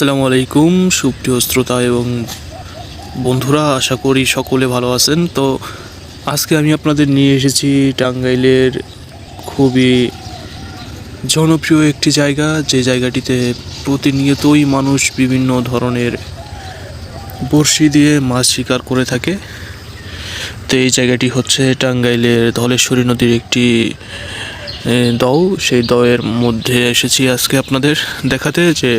আসসালামু আলাইকুম, সুপ্রিয় শ্রোতা এবং বন্ধুরা, আশা করি সকলে ভালো আছেন। তো আজকে আমি আপনাদের নিয়ে এসেছি টাঙ্গাইলের খুবই জনপ্রিয় একটি জায়গা, যে জায়গাটিতে প্রতিনিয়তই মানুষ বিভিন্ন ধরনের বড়শি দিয়ে মাছ শিকার করে থাকে। তো এই জায়গাটি হচ্ছে টাঙ্গাইলের ধলেশ্বরী নদীর একটি দও। সেই দয়ের মধ্যে এসেছি আজকে আপনাদের দেখাতে যে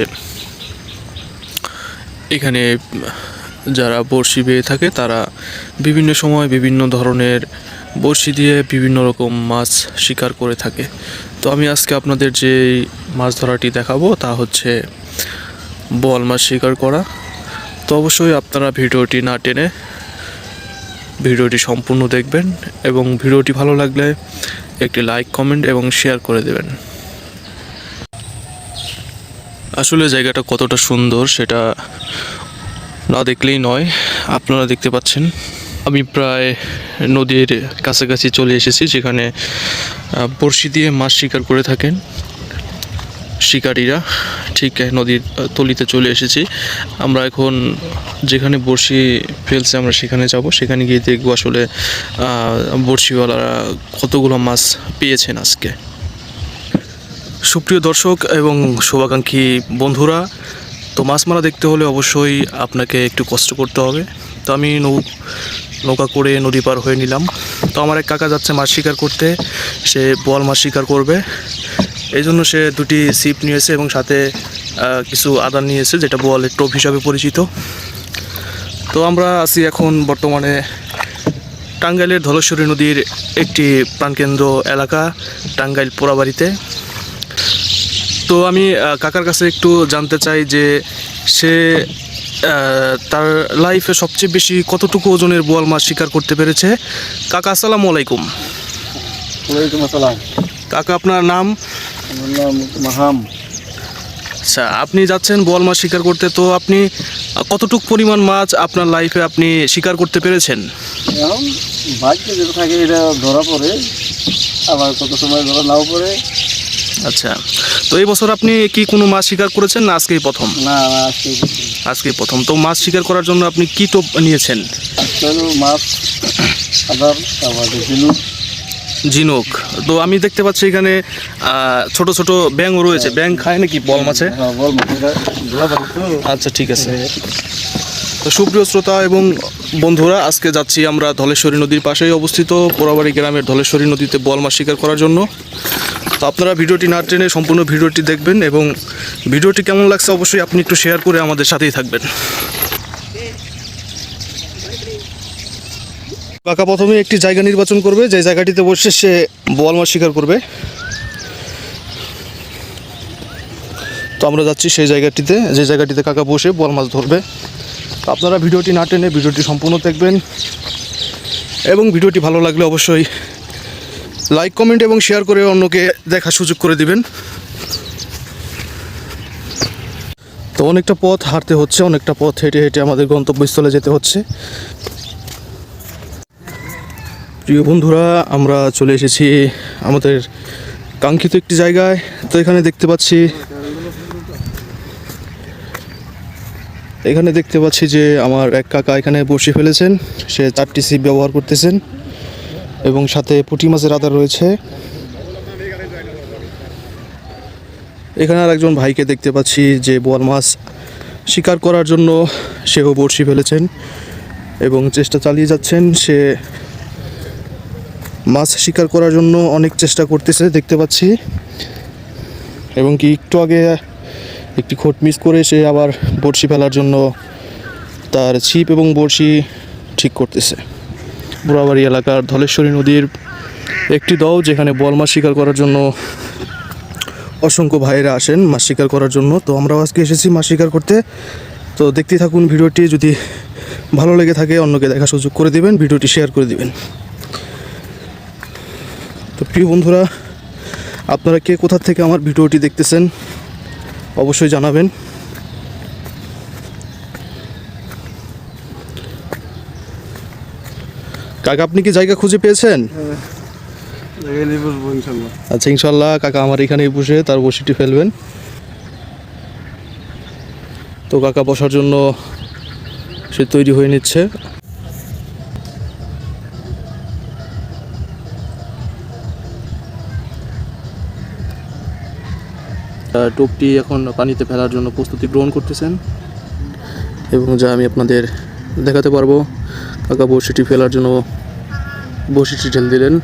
এখানে যারা বড়শি বেয়ে থাকে, তারা বিভিন্ন সময় বিভিন্ন ধরনের বড়শি দিয়ে বিভিন্ন রকম মাছ শিকার করে থাকে। তো আমি আজকে আপনাদের যে মাছ ধরাটি দেখাবো, তা হচ্ছে বল মাছ শিকার করা। তো অবশ্যই আপনারা ভিডিওটি না টেনে ভিডিওটি সম্পূর্ণ দেখবেন এবং ভিডিওটি ভালো লাগলে একটি লাইক, কমেন্ট এবং শেয়ার করে দেবেন। আসলে জায়গাটা কতটা সুন্দর সেটা না দেখলেই নয়, আপনারা দেখতে পাচ্ছেন। আমি প্রায় নদীর কাছাকাছি চলে এসেছি, যেখানে বড়শি দিয়ে মাছ শিকার করে থাকেন শিকারীরা। ঠিক নদীর তলিতে চলে এসেছি। আমরা এখন যেখানে বড়শি ফেলছে আমরা সেখানে যাব। সেখানে গিয়ে দেখব আসলে বড়শিওয়ালারা কতগুলো মাছ পেয়েছেন আজকে। সুপ্রিয় দর্শক এবং শুভাকাঙ্ক্ষী বন্ধুরা, তো মাছ মারা দেখতে হলে অবশ্যই আপনাকে একটু কষ্ট করতে হবে। তো আমি নৌ, নৌকা করে নদী পার হয়ে নিলাম। তো আমার এক কাকা যাচ্ছে মাছ শিকার করতে। সে বল মাছ শিকার করবে। এই জন্য সে দুটি সিপ নিয়েছে এবং সাথে কিছু আদার নিয়েছে, যেটা বোয়ালের টোপ হিসাবে পরিচিত। তো আমরা আছি এখন বর্তমানে টাঙ্গাইলের ধলেশ্বরী নদীর একটি প্রাণকেন্দ্র এলাকা, টাঙ্গাইল পোড়াবাড়িতে। তো আমি কাকার কাছে একটু জানতে চাই যে সে তার লাইফে সবচেয়ে বেশি কতটুকু ওজনের বোয়াল মাছ শিকার করতে পেরেছে? কাকা আসসালামু আলাইকুম। ওয়ালাইকুম আসসালাম। কাকা আপনার নাম? নাম মাহাম। আচ্ছা আপনি যাচ্ছেন বোয়াল মাছ শিকার করতে তো আপনি কতটুকু পরিমাণ মাছ আপনার লাইফে আপনি শিকার করতে পেরেছেন? এখন ভাগ্যে যেটা থাকে এটা ধরা পড়ে আবার কত সময় ধরা নাও পড়ে আচ্ছা। তো এই বছর আপনি কি কোনো মাছ শিকার করেছেন না আজকেই প্রথম? না আজকেই প্রথম। তো মাছ শিকার করার জন্য আপনি কি টোপ নিয়েছেন? মাছ ঝিনুক। তো আমি দেখতে পাচ্ছি এখানে ছোট ছোট ব্যাঙও রয়েছে। ব্যাঙ খায় নাকি বল মাছে? হ্যাঁ, আচ্ছা ঠিক আছে। তো সুপ্রিয় শ্রোতা এবং বন্ধুরা, আজকে যাচ্ছি আমরা ধলেশ্বরী নদীর পাশেই অবস্থিত পোড়াবাড়ি গ্রামের ধলেশ্বরী নদীতে বল মাছ শিকার করার জন্য। তো আপনারা ভিডিওটি না টেনে সম্পূর্ণ ভিডিওটি দেখবেন এবং ভিডিওটি কেমন লাগছে অবশ্যই আপনি একটু শেয়ার করে আমাদের সাথেই থাকবেন। কাকা প্রথমে একটি জায়গা নির্বাচন করবে, যে জায়গাটিতে বসে সে বোয়াল মাছ শিকার করবে। তো আমরা যাচ্ছি সেই জায়গাটিতে, যে জায়গাটিতে কাকা বসে বোয়াল মাছ ধরবে। তো আপনারা ভিডিওটি না টেনে ভিডিওটি সম্পূর্ণ দেখবেন এবং ভিডিওটি ভালো লাগলে অবশ্যই লাইক, কমেন্ট এবং শেয়ার করে অন্যকে দেখার সুযোগ করে দিবেন। তো অনেকটা পথ হাঁটতে হচ্ছে, অনেকটা পথ হেঁটে হেঁটে আমাদের গন্তব্যস্থলে যেতে হচ্ছে। প্রিয় বন্ধুরা, আমরা চলে এসেছি আমাদের কাঙ্ক্ষিত একটি জায়গায়। তো এখানে দেখতে পাচ্ছি এখানে দেখতে পাচ্ছি যে আমার এক কাকা এখানে বসে ফেলেছেন। সে চারটি সিপ ব্যবহার করতেছেন এবং সাথে পুঁটি মাছের আদার রয়েছে। এখানে আর একজন ভাইকে দেখতে পাচ্ছি যে বোয়াল মাছ শিকার করার জন্য সেও বড়শি ফেলেছেন এবং চেষ্টা চালিয়ে যাচ্ছেন। সে মাছ শিকার করার জন্য অনেক চেষ্টা করতেছে দেখতে পাচ্ছি। এবং কি একটু আগে একটি খোট মিস করে সে আবার বড়শি ফেলার জন্য তার ছিপ এবং বড়শি ঠিক করতেছে। বুড়াবাড়ি এলাকার ধলেশ্বরী নদীর একটি দল যেখানে বল মাছ শিকার করার জন্য অসংখ্য ভাইয়েরা আসেন, মাছ শিকার করার জন্য। তো আমরাও আজকে এসেছি মাছ শিকার করতে। তো দেখতে থাকুন ভিডিওটি, যদি ভালো লেগে থাকে অন্যকে দেখা সুযোগ করে দিবেন, ভিডিওটি শেয়ার করে দিবেন। তো প্রিয় বন্ধুরা, আপনারা কে কোথা থেকে আমার ভিডিওটি দেখতেছেন? অবশ্যই জানাবেন। কাকা আপনি কি জায়গা খুঁজে পেয়েছেন? ইনশাল্লাহ। আচ্ছা ইনশাল্লাহ কাকা আমার এখানেই বসে তার বসিটি ফেলবেন। তো কাকা বসার জন্য সে তৈরি হয়ে নিচ্ছে। টোপটি এখন পানিতে ফেলার জন্য প্রস্তুতি গ্রহণ করতেছেন। এবং যা আমি আপনাদের দেখাতে পারব, কাকা বড়শিটি ফেলার জন্য বড়শিটি ঢেল দিলেন।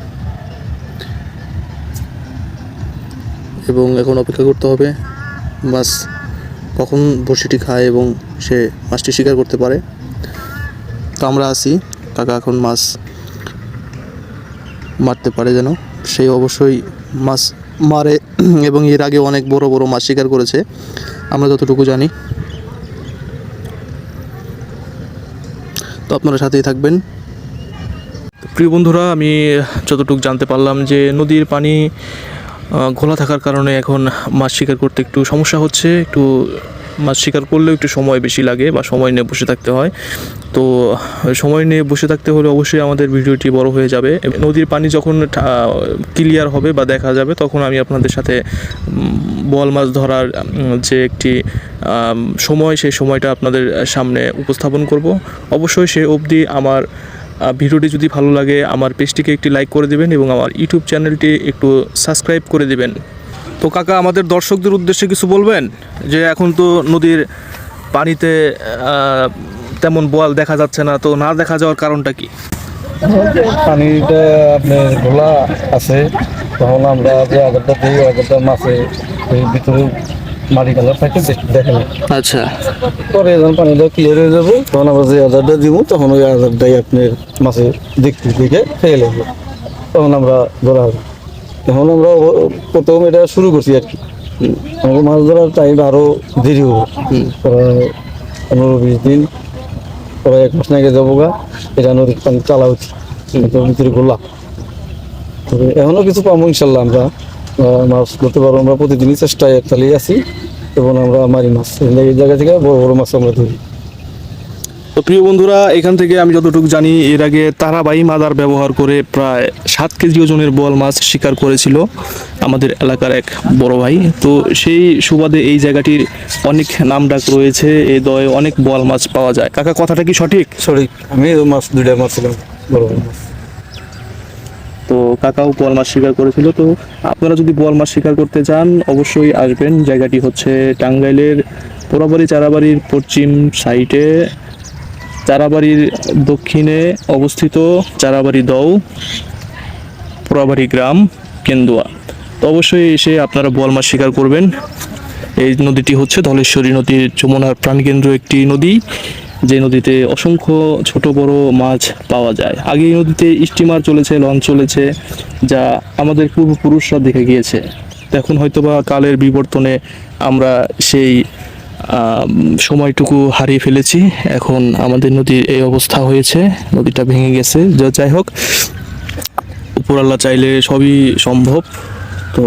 এবং এখন অপেক্ষা করতে হবে, মাছ কখন বড়শিটি খায় এবং সে মাছটি শিকার করতে পারে। তো আমরা আছি, কাকা এখন মাছ মারতে পারে যেন, সেই অবশ্যই মাছ মারে এবং এর আগে অনেক বড় বড় মাছ শিকার করেছে। আমরা যতটুকু জানি। তো আপনারা সাথেই থাকবেন। প্রিয় বন্ধুরা, আমি যতটুকু জানতে পারলাম যে নদীর পানি ঘোলা থাকার কারণে এখন মাছ শিকার করতে একটু সমস্যা হচ্ছে, একটু মাছ শিকার করলেও একটু সময় বেশি লাগে বা সময় নিয়ে বসে থাকতে হয়। তো, সময় নিয়ে বসে থাকতে হলে অবশ্যই আমাদের ভিডিওটি বড় হয়ে যাবে নদীর পানি যখন ক্লিয়ার হবে বা দেখা যাবে তখন আমি আপনাদের সাথে বোয়াল মাছ ধরার যে একটি সময় সেই সময়টা আপনাদের সামনে উপস্থাপন করব। অবশ্যই সে অবধি আমার ভিডিওটি যদি ভালো লাগে আমার পেজটিকে একটি লাইক করে দেবেন এবং আমার ইউটিউব চ্যানেলটি একটু সাবস্ক্রাইব করে দেবেন। তো কাকা আমাদের দর্শকদের উদ্দেশ্যে কিছু বলবেন? যে এখন তো নদীর পানিতে তেমন বল দেখা যাচ্ছে না তো না দেখা যাওয়ার কারণটা কি? পানিটা আপনার ঘোলা আছে তখন আমরা যে আগারটা দিই আগারটা মাছে ভিতরে মাটি কালার থাকে দেখ- না আচ্ছা। পরে যখন পানিটা ক্লিয়ার হয়ে যাবে তখন আমরা যে আধারটা দিব তখন ওই আধারটাই আপনার মাছে দেখতে দেখে খেয়ে লাগবে তখন আমরা ধরা হবে। তখন আমরা প্রথম এটা শুরু করছি আর কি। আমাকে মাছ ধরার টাইম আরও দেরি হবে। প্রায় পনেরো বিশ দিন প্রায় এক মাস নাকি যাব গা। এটা নদীর পানি চালা হচ্ছে। ভিতরে গোলা। তবে এখনও কিছু পাবো ইনশাল্লাহ আমরা। মাছ ধরতে পারব। আমরা প্রতিদিনই চেষ্টায় চালিয়ে আছি। এবং আমরা মারি মাছ। এই জায়গা থেকে বড় বড় মাছ আমরা ধরি। তো প্রিয় বন্ধুরা এখান থেকে আমি যতটুকু জানি এর আগে তারাবাই মাদার ব্যবহার করে প্রায় সাত কেজি ওজনের বোয়াল মাছ শিকার করেছিল আমাদের এলাকার এক বড় ভাই। তো সেই সুবাদে এই জায়গাটির অনেক নামডাক রয়েছে এ দয়ে অনেক বোয়াল মাছ পাওয়া যায়। কাকা কথাটা কি সঠিক? সরি আমি মাছ দুইটা মাছ বড় বড় মাছ। তো কাকাও বোয়াল মাছ শিকার করেছিল। তো আপনারা যদি বোয়াল মাছ শিকার করতে চান অবশ্যই আসবেন। জায়গাটি হচ্ছে টাঙ্গাইলের পোড়াবাড়ি চারাবাড়ির পশ্চিম সাইডে। চারাবাড়ির দক্ষিণে অবস্থিত চারাবাড়ি দৌ পোড়াবাড়ি গ্রাম, কেন্দুয়া। তো অবশ্যই এসে আপনারা বোয়াল মাছ শিকার করবেন। এই নদীটি হচ্ছে ধলেশ্বরী নদীর যমুনার প্রাণকেন্দ্র একটি নদী, যে নদীতে অসংখ্য ছোট বড় মাছ পাওয়া যায়। আগে এই নদীতে স্টিমার চলেছে, লঞ্চ চলেছে, যা আমাদের পূর্বপুরুষরা দেখে গিয়েছে। এখন হয়তোবা কালের বিবর্তনে আমরা সেই সময়টুকু হারিয়ে ফেলেছি। এখন আমাদের নদীর এই অবস্থা হয়েছে নদীটা ভেঙে গেছে। যা যাই হোক উপরাল্লা চাইলে সবই সম্ভব। তো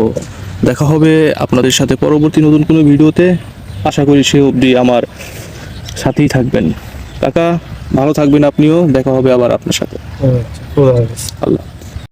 দেখা হবে আপনাদের সাথে পরবর্তী নতুন কোনো ভিডিওতে। আশা করি সে অবধি আমার সাথেই থাকবেন। কাকা ভালো থাকবেন আপনিও। দেখা হবে আবার আপনার সাথে। আচ্ছা। আল্লাহ